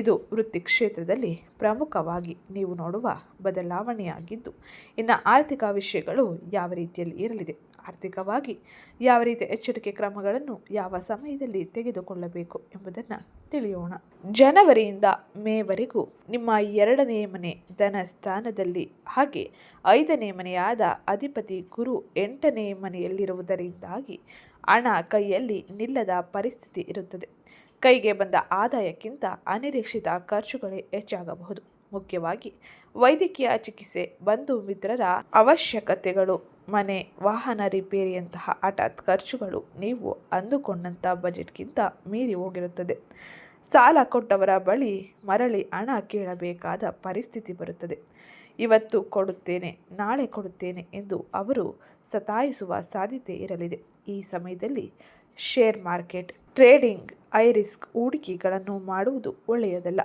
ಇದು ವೃತ್ತಿ ಕ್ಷೇತ್ರದಲ್ಲಿ ಪ್ರಮುಖವಾಗಿ ನೀವು ನೋಡುವ ಬದಲಾವಣೆಯಾಗಿದ್ದು, ಇನ್ನು ಆರ್ಥಿಕ ವಿಷಯಗಳು ಯಾವ ರೀತಿಯಲ್ಲಿ ಇರಲಿದೆ? ಆರ್ಥಿಕವಾಗಿ ಯಾವ ರೀತಿಯ ಎಚ್ಚರಿಕೆ ಕ್ರಮಗಳನ್ನು ಯಾವ ಸಮಯದಲ್ಲಿ ತೆಗೆದುಕೊಳ್ಳಬೇಕು ಎಂಬುದನ್ನು ತಿಳಿಯೋಣ. ಜನವರಿಯಿಂದ ಮೇವರೆಗೂ ನಿಮ್ಮ ಎರಡನೇ ಮನೆ ಧನ ಸ್ಥಾನದಲ್ಲಿ ಹಾಗೆ ಐದನೇ ಮನೆಯಾದ ಅಧಿಪತಿ ಗುರು ಎಂಟನೇ ಮನೆಯಲ್ಲಿರುವುದರಿಂದಾಗಿ ಹಣ ಕೈಯಲ್ಲಿ ನಿಲ್ಲದ ಪರಿಸ್ಥಿತಿ ಇರುತ್ತದೆ. ಕೈಗೆ ಬಂದ ಆದಾಯಕ್ಕಿಂತ ಅನಿರೀಕ್ಷಿತ ಖರ್ಚುಗಳೇ ಹೆಚ್ಚಾಗಬಹುದು. ಮುಖ್ಯವಾಗಿ ವೈದ್ಯಕೀಯ ಚಿಕಿತ್ಸೆ, ಬಂಧು ಮಿತ್ರರ ಅವಶ್ಯಕತೆಗಳು ಮನೆ, ವಾಹನ ರಿಪೇರಿಯಂತಹ ಹಠಾತ್ ಖರ್ಚುಗಳು ನೀವು ಅಂದುಕೊಂಡಂಥ ಬಜೆಟ್ಗಿಂತ ಮೀರಿ ಹೋಗಿರುತ್ತದೆ. ಸಾಲ ಕೊಟ್ಟವರ ಬಳಿ ಮರಳಿ ಹಣ ಕೇಳಬೇಕಾದ ಪರಿಸ್ಥಿತಿ ಬರುತ್ತದೆ. ಇವತ್ತು ಕೊಡುತ್ತೇನೆ, ನಾಳೆ ಕೊಡುತ್ತೇನೆ ಎಂದು ಅವರು ಸತಾಯಿಸುವ ಸಾಧ್ಯತೆ ಇರಲಿದೆ. ಈ ಸಮಯದಲ್ಲಿ share market, trading high risk ಹೂಡಿಕೆಗಳನ್ನು ಮಾಡುವುದು ಒಳ್ಳೆಯದಲ್ಲ.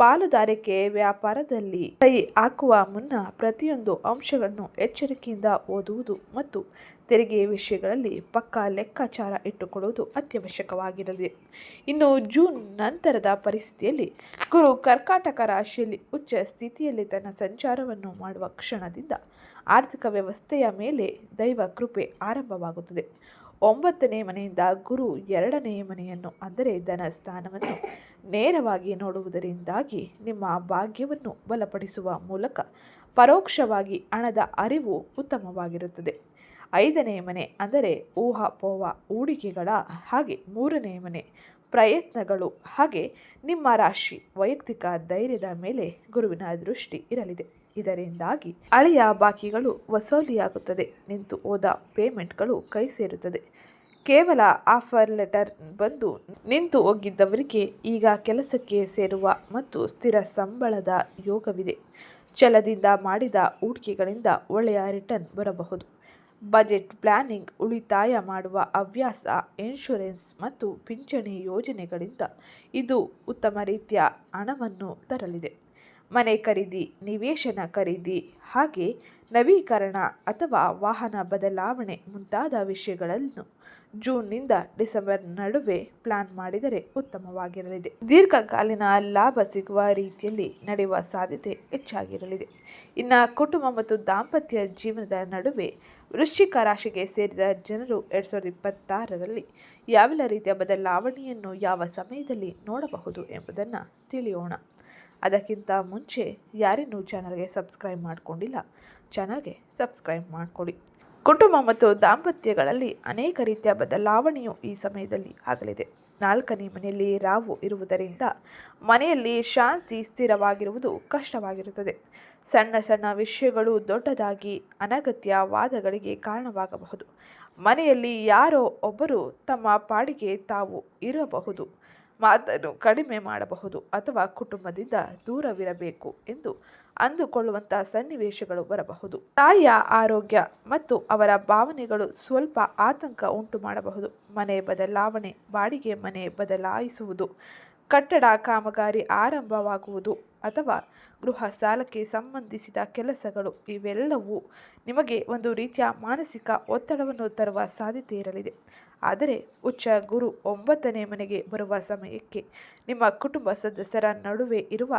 ಪಾಲುದಾರಿಕೆ ವ್ಯಾಪಾರದಲ್ಲಿ ಕೈ ಹಾಕುವ ಮುನ್ನ ಪ್ರತಿಯೊಂದು ಅಂಶಗಳನ್ನು ಎಚ್ಚರಿಕೆಯಿಂದ ಓದುವುದು ಮತ್ತು ತೆರಿಗೆ ವಿಷಯಗಳಲ್ಲಿ ಪಕ್ಕಾ ಲೆಕ್ಕಾಚಾರ ಇಟ್ಟುಕೊಳ್ಳುವುದು ಅತ್ಯವಶ್ಯಕವಾಗಿರಲಿದೆ ಇನ್ನು ಜೂನ್ ನಂತರದ ಪರಿಸ್ಥಿತಿಯಲ್ಲಿ ಗುರು ಕರ್ಕಾಟಕ ರಾಶಿಯಲ್ಲಿ ಉಚ್ಚ ಸ್ಥಿತಿಯಲ್ಲಿ ತನ್ನ ಸಂಚಾರವನ್ನು ಮಾಡುವ ಕ್ಷಣದಿಂದ ಆರ್ಥಿಕ ವ್ಯವಸ್ಥೆಯ ಮೇಲೆ ದೈವ ಕೃಪೆ ಆರಂಭವಾಗುತ್ತದೆ. ಒಂಬತ್ತನೇ ಮನೆಯಿಂದ ಗುರು ಎರಡನೆಯ ಮನೆಯನ್ನು, ಅಂದರೆ ಧನ ಸ್ಥಾನವನ್ನು ನೇರವಾಗಿ ನೋಡುವುದರಿಂದಾಗಿ ನಿಮ್ಮ ಭಾಗ್ಯವನ್ನು ಬಲಪಡಿಸುವ ಮೂಲಕ ಪರೋಕ್ಷವಾಗಿ ಹಣದ ಅರಿವು ಉತ್ತಮವಾಗಿರುತ್ತದೆ. ಐದನೇ ಮನೆ, ಅಂದರೆ ಊಹಾಪೋಹ ಹೂಡಿಕೆಗಳ ಹಾಗೆ ಮೂರನೇ ಮನೆ ಪ್ರಯತ್ನಗಳು ಹಾಗೆ ನಿಮ್ಮ ರಾಶಿ ವೈಯಕ್ತಿಕ ಧೈರ್ಯದ ಮೇಲೆ ಗುರುವಿನ ದೃಷ್ಟಿ ಇರಲಿದೆ. ಇದರಿಂದಾಗಿ ಹಳೆಯ ಬಾಕಿಗಳು ವಸೂಲಿಯಾಗುತ್ತದೆ. ನಿಂತು ಹೋದ ಪೇಮೆಂಟ್ಗಳು ಕೈ ಸೇರುತ್ತದೆ. ಕೇವಲ ಆಫರ್ ಲೆಟರ್ ಬಂದು ನಿಂತು ಹೋಗಿದ್ದವರಿಗೆ ಈಗ ಕೆಲಸಕ್ಕೆ ಸೇರುವ ಮತ್ತು ಸ್ಥಿರ ಸಂಬಳದ ಯೋಗವಿದೆ. ಛಲದಿಂದ ಮಾಡಿದ ಹೂಡಿಕೆಗಳಿಂದ ಒಳ್ಳೆಯ ರಿಟರ್ನ್ ಬರಬಹುದು. ಬಜೆಟ್ ಪ್ಲಾನಿಂಗ್ ಉಳಿತಾಯ ಮಾಡುವ ಹವ್ಯಾಸ, ಇನ್ಶೂರೆನ್ಸ್ ಮತ್ತು ಪಿಂಚಣಿ ಯೋಜನೆಗಳಿಂದ ಇದು ಉತ್ತಮ ರೀತಿಯ ಹಣವನ್ನು ತರಲಿದೆ. ಮನೆ ಖರೀದಿ, ನಿವೇಶನ ಖರೀದಿ, ಹಾಗೆ ನವೀಕರಣ ಅಥವಾ ವಾಹನ ಬದಲಾವಣೆ ಮುಂತಾದ ವಿಷಯಗಳನ್ನು ಜೂನ್ನಿಂದ ಡಿಸೆಂಬರ್ ನಡುವೆ ಪ್ಲಾನ್ ಮಾಡಿದರೆ ಉತ್ತಮವಾಗಿರಲಿದೆ. ದೀರ್ಘಕಾಲೀನ ಲಾಭ ಸಿಗುವ ರೀತಿಯಲ್ಲಿ ನಡೆಯುವ ಸಾಧ್ಯತೆ ಹೆಚ್ಚಾಗಿರಲಿದೆ. ಇನ್ನು ಕುಟುಂಬ ಮತ್ತು ದಾಂಪತ್ಯ ಜೀವನದ ನಡುವೆ ವೃಶ್ಚಿಕ ರಾಶಿಗೆ ಸೇರಿದ ಜನರು ಎರಡು ಸಾವಿರದ ಇಪ್ಪತ್ತಾರರಲ್ಲಿ ಯಾವೆಲ್ಲ ರೀತಿಯ ಬದಲಾವಣೆಯನ್ನು ಯಾವ ಸಮಯದಲ್ಲಿ ನೋಡಬಹುದು ಎಂಬುದನ್ನು ತಿಳಿಯೋಣ. ಅದಕ್ಕಿಂತ ಮುಂಚೆ ಯಾರಿನ್ನೂ ಚಾನಲ್ಗೆ ಸಬ್ಸ್ಕ್ರೈಬ್ ಮಾಡಿಕೊಂಡಿಲ್ಲ, ಚಾನಲ್ಗೆ ಸಬ್ಸ್ಕ್ರೈಬ್ ಮಾಡಿಕೊಡಿ ಕುಟುಂಬ ಮತ್ತು ದಾಂಪತ್ಯಗಳಲ್ಲಿ ಅನೇಕ ರೀತಿಯ ಬದಲಾವಣೆಯು ಈ ಸಮಯದಲ್ಲಿ ಆಗಲಿದೆ. ನಾಲ್ಕನೇ ಮನೆಯಲ್ಲಿ ರಾವು ಇರುವುದರಿಂದ ಮನೆಯಲ್ಲಿ ಶಾಂತಿ ಸ್ಥಿರವಾಗಿರುವುದು ಕಷ್ಟವಾಗಿರುತ್ತದೆ. ಸಣ್ಣ ಸಣ್ಣ ವಿಷಯಗಳು ದೊಡ್ಡದಾಗಿ ಅನಗತ್ಯ ವಾದಗಳಿಗೆ ಕಾರಣವಾಗಬಹುದು. ಮನೆಯಲ್ಲಿ ಯಾರೋ ಒಬ್ಬರು ತಮ್ಮ ಪಾಡಿಗೆ ತಾವು ಇರಬಹುದು. ಮಾತನ್ನು ಕಡಿಮೆ ಮಾಡಬಹುದು ಅಥವಾ ಕುಟುಂಬದಿಂದ ದೂರವಿರಬೇಕು ಎಂದು ಅಂದುಕೊಳ್ಳುವಂತಹ ಸನ್ನಿವೇಶಗಳು ಬರಬಹುದು. ತಾಯಿಯ ಆರೋಗ್ಯ ಮತ್ತು ಅವರ ಭಾವನೆಗಳು ಸ್ವಲ್ಪ ಆತಂಕ ಉಂಟು ಮಾಡಬಹುದು. ಮನೆ ಬದಲಾವಣೆ, ಬಾಡಿಗೆ ಮನೆ ಬದಲಾಯಿಸುವುದು ಕಟ್ಟಡ ಕಾಮಗಾರಿ ಆರಂಭವಾಗುವುದು ಅಥವಾ ಗೃಹ ಸಾಲಕ್ಕೆ ಸಂಬಂಧಿಸಿದ ಕೆಲಸಗಳು ಇವೆಲ್ಲವೂ ನಿಮಗೆ ಒಂದು ರೀತಿಯ ಮಾನಸಿಕ ಒತ್ತಡವನ್ನು ತರುವ ಸಾಧ್ಯತೆ ಇರಲಿದೆ. ಆದರೆ ಉಚ್ಚ ಗುರು ಒಂಬತ್ತನೇ ಮನೆಗೆ ಬರುವ ಸಮಯಕ್ಕೆ ನಿಮ್ಮ ಕುಟುಂಬ ಸದಸ್ಯರ ನಡುವೆ ಇರುವ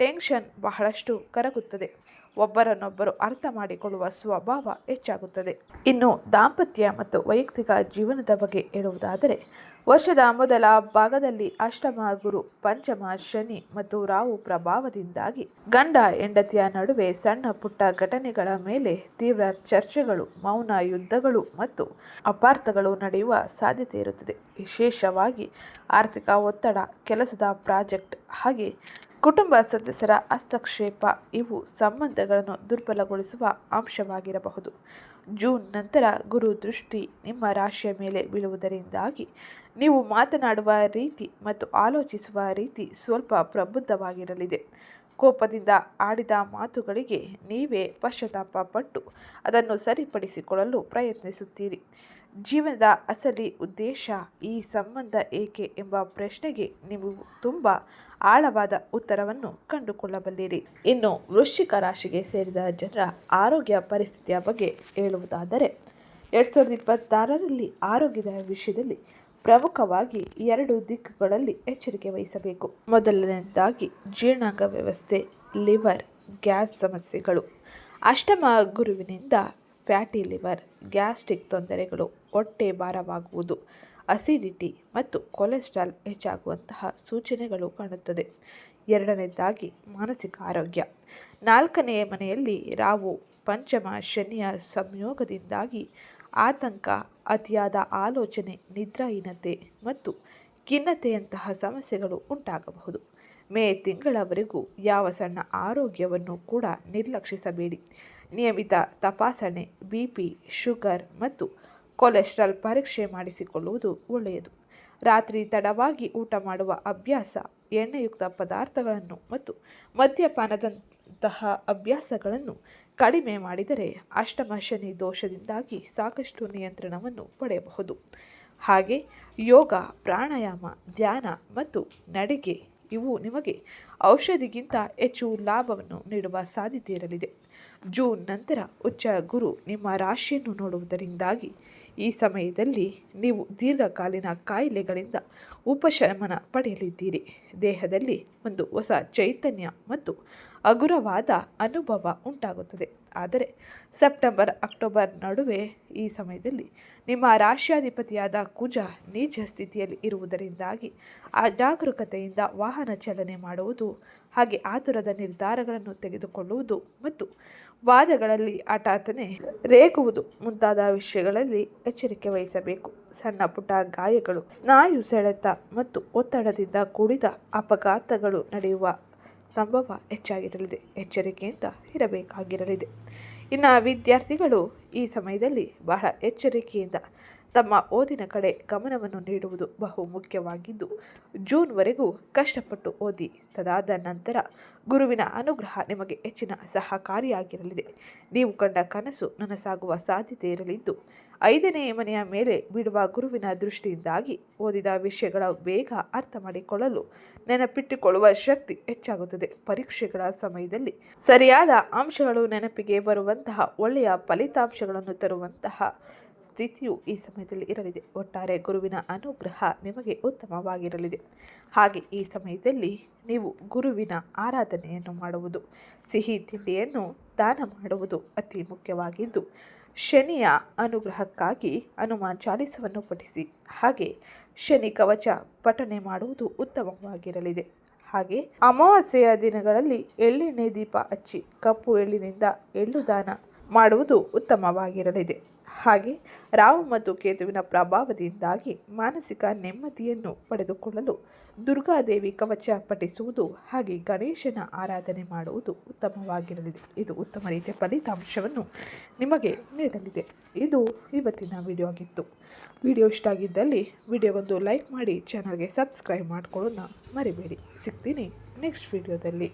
ಟೆನ್ಷನ್ ಬಹಳಷ್ಟು ಕರಗುತ್ತದೆ. ಒಬ್ಬರನ್ನೊಬ್ಬರು ಅರ್ಥ ಮಾಡಿಕೊಳ್ಳುವ ಸ್ವಭಾವ ಹೆಚ್ಚಾಗುತ್ತದೆ. ಇನ್ನು ದಾಂಪತ್ಯ ಮತ್ತು ವೈಯಕ್ತಿಕ ಜೀವನದ ಬಗ್ಗೆ ಹೇಳುವುದಾದರೆ, ವರ್ಷದ ಮೊದಲ ಭಾಗದಲ್ಲಿ ಅಷ್ಟಮ ಗುರು, ಪಂಚಮ ಶನಿ ಮತ್ತು ರಾಹು ಪ್ರಭಾವದಿಂದಾಗಿ ಗಂಡ ಹೆಂಡತಿಯ ನಡುವೆ ಸಣ್ಣ ಪುಟ್ಟ ಘಟನೆಗಳ ಮೇಲೆ ತೀವ್ರ ಚರ್ಚೆಗಳು, ಮೌನ ಯುದ್ಧಗಳು ಮತ್ತು ಅಪಾರ್ಥಗಳು ನಡೆಯುವ ಸಾಧ್ಯತೆ ಇರುತ್ತದೆ. ವಿಶೇಷವಾಗಿ ಆರ್ಥಿಕ ಒತ್ತಡ, ಕೆಲಸದ ಪ್ರಾಜೆಕ್ಟ್ ಹಾಗೆ ಕುಟುಂಬ ಸದಸ್ಯರ ಹಸ್ತಕ್ಷೇಪ, ಇವು ಸಂಬಂಧಗಳನ್ನು ದುರ್ಬಲಗೊಳಿಸುವ ಅಂಶವಾಗಿರಬಹುದು. ಜೂನ್ ನಂತರ ಗುರು ದೃಷ್ಟಿ ನಿಮ್ಮ ರಾಶಿಯ ಮೇಲೆ ಬೀಳುವುದರಿಂದಾಗಿ ನೀವು ಮಾತನಾಡುವ ರೀತಿ ಮತ್ತು ಆಲೋಚಿಸುವ ರೀತಿ ಸ್ವಲ್ಪ ಪ್ರಬುದ್ಧವಾಗಿರಲಿದೆ. ಕೋಪದಿಂದ ಆಡಿದ ಮಾತುಗಳಿಗೆ ನೀವೇ ಪಶ್ಚಾತ್ತಾಪ ಪಟ್ಟು ಅದನ್ನು ಸರಿಪಡಿಸಿಕೊಳ್ಳಲು ಪ್ರಯತ್ನಿಸುತ್ತೀರಿ. ಜೀವನದ ಅಸಲಿ ಉದ್ದೇಶ ಈ ಸಂಬಂಧ ಏಕೆ ಎಂಬ ಪ್ರಶ್ನೆಗೆ ನೀವು ತುಂಬ ಆಳವಾದ ಉತ್ತರವನ್ನು ಕಂಡುಕೊಳ್ಳಬಲ್ಲಿರಿ. ಇನ್ನು ವೃಶ್ಚಿಕ ರಾಶಿಗೆ ಸೇರಿದ ಜನರ ಆರೋಗ್ಯ ಪರಿಸ್ಥಿತಿಯ ಬಗ್ಗೆ ಹೇಳುವುದಾದರೆ, ಎರಡು ಸಾವಿರದ ಇಪ್ಪತ್ತಾರರಲ್ಲಿ ಆರೋಗ್ಯದ ವಿಷಯದಲ್ಲಿ ಪ್ರಮುಖವಾಗಿ ಎರಡು ದಿಕ್ಕುಗಳಲ್ಲಿ ಎಚ್ಚರಿಕೆ ವಹಿಸಬೇಕು. ಮೊದಲನೇದಾಗಿ ಜೀರ್ಣಾಂಗ ವ್ಯವಸ್ಥೆ, ಲಿವರ್, ಗ್ಯಾಸ್ ಸಮಸ್ಯೆಗಳು. ಅಷ್ಟಮ ಗುರುವಿನಿಂದ ಫ್ಯಾಟಿ ಲಿವರ್, ಗ್ಯಾಸ್ಟ್ರಿಕ್ ತೊಂದರೆಗಳು. ಹೊಟ್ಟೆ ಭಾರವಾಗುವುದು. ಅಸಿಡಿಟಿ ಮತ್ತು ಕೊಲೆಸ್ಟ್ರಾಲ್ ಹೆಚ್ಚಾಗುವಂತಹ ಸೂಚನೆಗಳು ಕಾಣುತ್ತದೆ. ಎರಡನೇದಾಗಿ ಮಾನಸಿಕ ಆರೋಗ್ಯ. ನಾಲ್ಕನೆಯ ಮನೆಯಲ್ಲಿ ರಾವು ಪಂಚಮ ಶನಿಯ ಸಂಯೋಗದಿಂದಾಗಿ ಆತಂಕ, ಅತಿಯಾದ ಆಲೋಚನೆ, ನಿದ್ರಾಹೀನತೆ ಮತ್ತು ಖಿನ್ನತೆಯಂತಹ ಸಮಸ್ಯೆಗಳು ಉಂಟಾಗಬಹುದು. ಮೇ ತಿಂಗಳವರೆಗೂ ಯಾವ ಸಣ್ಣ ಆರೋಗ್ಯವನ್ನು ಕೂಡ ನಿರ್ಲಕ್ಷಿಸಬೇಡಿ. ನಿಯಮಿತ ತಪಾಸಣೆ, ಬಿ ಪಿ, ಶುಗರ್ ಮತ್ತು ಕೊಲೆಸ್ಟ್ರಾಲ್ ಪರೀಕ್ಷೆ ಮಾಡಿಸಿಕೊಳ್ಳುವುದು ಒಳ್ಳೆಯದು. ರಾತ್ರಿ ತಡವಾಗಿ ಊಟ ಮಾಡುವ ಅಭ್ಯಾಸ, ಎಣ್ಣೆಯುಕ್ತ ಪದಾರ್ಥಗಳನ್ನು ಮತ್ತು ಮದ್ಯಪಾನದಂತಹ ಅಭ್ಯಾಸಗಳನ್ನು ಕಡಿಮೆ ಮಾಡಿದರೆ ಅಷ್ಟಮ ಶನಿ ದೋಷದಿಂದಾಗಿ ಸಾಕಷ್ಟು ನಿಯಂತ್ರಣವನ್ನು ಪಡೆಯಬಹುದು. ಹಾಗೆ ಯೋಗ, ಪ್ರಾಣಾಯಾಮ, ಧ್ಯಾನ ಮತ್ತು ನಡಿಗೆ ಇವು ನಿಮಗೆ ಔಷಧಿಗಿಂತ ಹೆಚ್ಚು ಲಾಭವನ್ನು ನೀಡುವ ಸಾಧ್ಯತೆ ಇರಲಿದೆ. ಜೂನ್ ನಂತರ, ಉಚ್ಚ ಗುರು ನಿಮ್ಮ ರಾಶಿಯನ್ನು ನೋಡುವುದರಿಂದಾಗಿ ಈ ಸಮಯದಲ್ಲಿ ನೀವು ದೀರ್ಘಕಾಲೀನ ಕಾಯಿಲೆಗಳಿಂದ ಉಪಶಮನ ಪಡೆಯಲಿದ್ದೀರಿ. ದೇಹದಲ್ಲಿ ಒಂದು ಹೊಸ ಚೈತನ್ಯ ಮತ್ತು ಹಗುರವಾದ ಅನುಭವ ಉಂಟಾಗುತ್ತದೆ. ಆದರೆ ಸೆಪ್ಟೆಂಬರ್, ಅಕ್ಟೋಬರ್ ನಡುವೆ ಈ ಸಮಯದಲ್ಲಿ ನಿಮ್ಮ ರಾಷ್ಟ್ರಾಧಿಪತಿಯಾದ ಕುಜ ನೀಚ ಸ್ಥಿತಿಯಲ್ಲಿ ಇರುವುದರಿಂದಾಗಿ ಅಜಾಗರೂಕತೆಯಿಂದ ವಾಹನ ಚಲನೆ ಮಾಡುವುದು ಹಾಗೆ ಆತುರದ ನಿರ್ಧಾರಗಳನ್ನು ತೆಗೆದುಕೊಳ್ಳುವುದು ಮತ್ತು ವಾದಗಳಲ್ಲಿ ಹಠಾತನೆ ರೇಗುವುದು ಮುಂತಾದ ವಿಷಯಗಳಲ್ಲಿ ಎಚ್ಚರಿಕೆ ವಹಿಸಬೇಕು. ಸಣ್ಣ ಪುಟ್ಟ ಗಾಯಗಳು, ಸ್ನಾಯು ಸೆಳೆತ ಮತ್ತು ಒತ್ತಡದಿಂದ ಕೂಡಿದ ಅಪಘಾತಗಳು ನಡೆಯುವ ಸಂಭವ ಹೆಚ್ಚಾಗಿರಲಿದೆ. ಎಚ್ಚರಿಕೆಯಿಂದ ಇರಬೇಕಾಗಿರಲಿದೆ. ಇನ್ನು ವಿದ್ಯಾರ್ಥಿಗಳು ಈ ಸಮಯದಲ್ಲಿ ಬಹಳ ಎಚ್ಚರಿಕೆಯಿಂದ ತಮ್ಮ ಓದಿನ ಕಡೆ ಗಮನವನ್ನು ನೀಡುವುದು ಬಹು ಮುಖ್ಯವಾಗಿದ್ದು, ಜೂನ್ವರೆಗೂ ಕಷ್ಟಪಟ್ಟು ಓದಿ ತದಾದ ನಂತರ ಗುರುವಿನ ಅನುಗ್ರಹ ನಿಮಗೆ ಹೆಚ್ಚಿನ ಸಹಕಾರಿಯಾಗಿರಲಿದೆ. ನೀವು ಕಂಡ ಕನಸು ನನಸಾಗುವ ಸಾಧ್ಯತೆ ಇರಲಿದ್ದು, ಐದನೇ ಮನೆಯ ಮೇಲೆ ಬಿಡುವ ಗುರುವಿನ ದೃಷ್ಟಿಯಿಂದಾಗಿ ಓದಿದ ವಿಷಯಗಳ ಬೇಗ ಅರ್ಥ ಮಾಡಿಕೊಳ್ಳಲು ನೆನಪಿಟ್ಟುಕೊಳ್ಳುವ ಶಕ್ತಿ ಹೆಚ್ಚಾಗುತ್ತದೆ. ಪರೀಕ್ಷೆಗಳ ಸಮಯದಲ್ಲಿ ಸರಿಯಾದ ಅಂಶಗಳು ನೆನಪಿಗೆ ಬರುವಂತಹ ಒಳ್ಳೆಯ ಫಲಿತಾಂಶಗಳನ್ನು ತರುವಂತಹ ಸ್ಥಿತಿಯು ಈ ಸಮಯದಲ್ಲಿ ಇರಲಿದೆ. ಒಟ್ಟಾರೆ ಗುರುವಿನ ಅನುಗ್ರಹ ನಿಮಗೆ ಉತ್ತಮವಾಗಿರಲಿದೆ. ಹಾಗೆ ಈ ಸಮಯದಲ್ಲಿ ನೀವು ಗುರುವಿನ ಆರಾಧನೆಯನ್ನು ಮಾಡುವುದು, ಸಿಹಿ ತಿಂಡಿಯನ್ನು ದಾನ ಮಾಡುವುದು ಅತಿ ಮುಖ್ಯವಾಗಿದ್ದು, ಶನಿಯ ಅನುಗ್ರಹಕ್ಕಾಗಿ ಹನುಮಾನ್ ಚಾಲಿಸವನ್ನು ಪಠಿಸಿ, ಹಾಗೆ ಶನಿ ಕವಚ ಪಠನೆ ಮಾಡುವುದು ಉತ್ತಮವಾಗಿರಲಿದೆ. ಹಾಗೆ ಅಮಾವಾಸ್ಯೆಯ ದಿನಗಳಲ್ಲಿ ಎಳ್ಳೆಣ್ಣೆ ದೀಪ ಹಚ್ಚಿ ಕಪ್ಪು ಎಳ್ಳಿನಿಂದ ಎಳ್ಳು ದಾನ ಮಾಡುವುದು ಉತ್ತಮವಾಗಿರಲಿದೆ. ಹಾಗೆ ರಾಹು ಮತ್ತು ಕೇತುವಿನ ಪ್ರಭಾವದಿಂದಾಗಿ ಮಾನಸಿಕ ನೆಮ್ಮದಿಯನ್ನು ಪಡೆದುಕೊಳ್ಳಲು ದುರ್ಗಾದೇವಿ ಕವಚ ಪಠಿಸುವುದು ಹಾಗೆ ಗಣೇಶನ ಆರಾಧನೆ ಮಾಡುವುದು ಉತ್ತಮವಾಗಿರಲಿದೆ. ಇದು ಉತ್ತಮ ರೀತಿಯ ಫಲಿತಾಂಶವನ್ನು ನಿಮಗೆ ನೀಡಲಿದೆ. ಇದು ಇವತ್ತಿನ ವಿಡಿಯೋ ಆಗಿತ್ತು ವಿಡಿಯೋ ಇಷ್ಟ ಆಗಿದ್ದಲ್ಲಿ ವಿಡಿಯೋಗೊಂದು ಲೈಕ್ ಮಾಡಿ, ಚಾನಲ್ಗೆ ಸಬ್ಸ್ಕ್ರೈಬ್ ಮಾಡಿಕೊಳ್ಳೋಣ ಮರಿಬೇಡಿ. ಸಿಗ್ತೀನಿ ನೆಕ್ಸ್ಟ್ ವಿಡಿಯೋದಲ್ಲಿ.